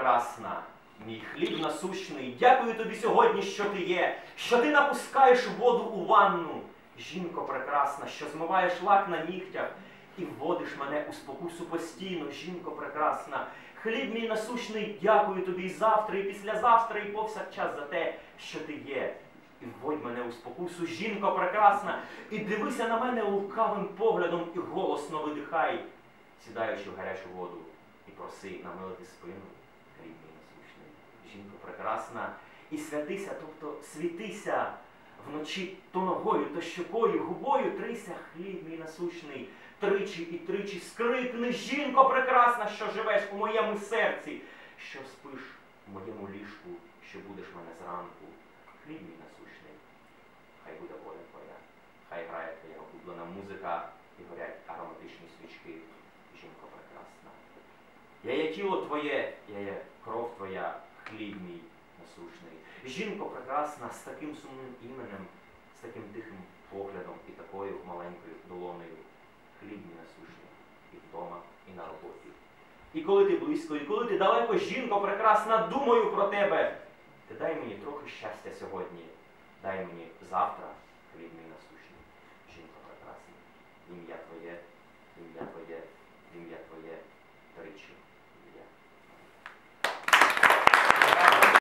прекрасна, мій хліб насущний, дякую тобі сьогодні, що ти є, що ти напускаєш воду у ванну. Жінко прекрасна, що змиваєш лак на нігтях і вводиш мене у спокусу постійно, жінко прекрасна. Хліб мій насущний, дякую тобі і завтра, і післязавтра, і повсякчас за те, що ти є. І вводь мене у спокусу, жінко прекрасна, і дивися на мене лукавим поглядом і голосно видихай, сідаючи в гарячу воду, і проси намилити спину, хліб мій насущний, жінко прекрасна, і святися, тобто світися вночі то ногою, то щокою, губою трися, хліб мій насущний, тричі і тричі скрикни, жінко прекрасна, що живеш у моєму серці, що спиш у моєму ліжку, що будеш мене зранку, хліб мій насущний, хай буде воля твоя, хай грає твоя улюблена музика і горять ароматичні свічки, жінко прекрасна. Я є тіло твоє, я є кров твоя, хліб мій насущний. Жінко прекрасна з таким сумним іменем, з таким тихим поглядом і такою маленькою долонею. Хліб мій насущний і вдома, і на роботі. І коли ти близько, і коли ти далеко, жінко прекрасна, думаю про тебе. Ти дай мені трохи щастя сьогодні, дай мені завтра хліб мій насущний. Жінко прекрасна, ім'я твоє, ім'я твоє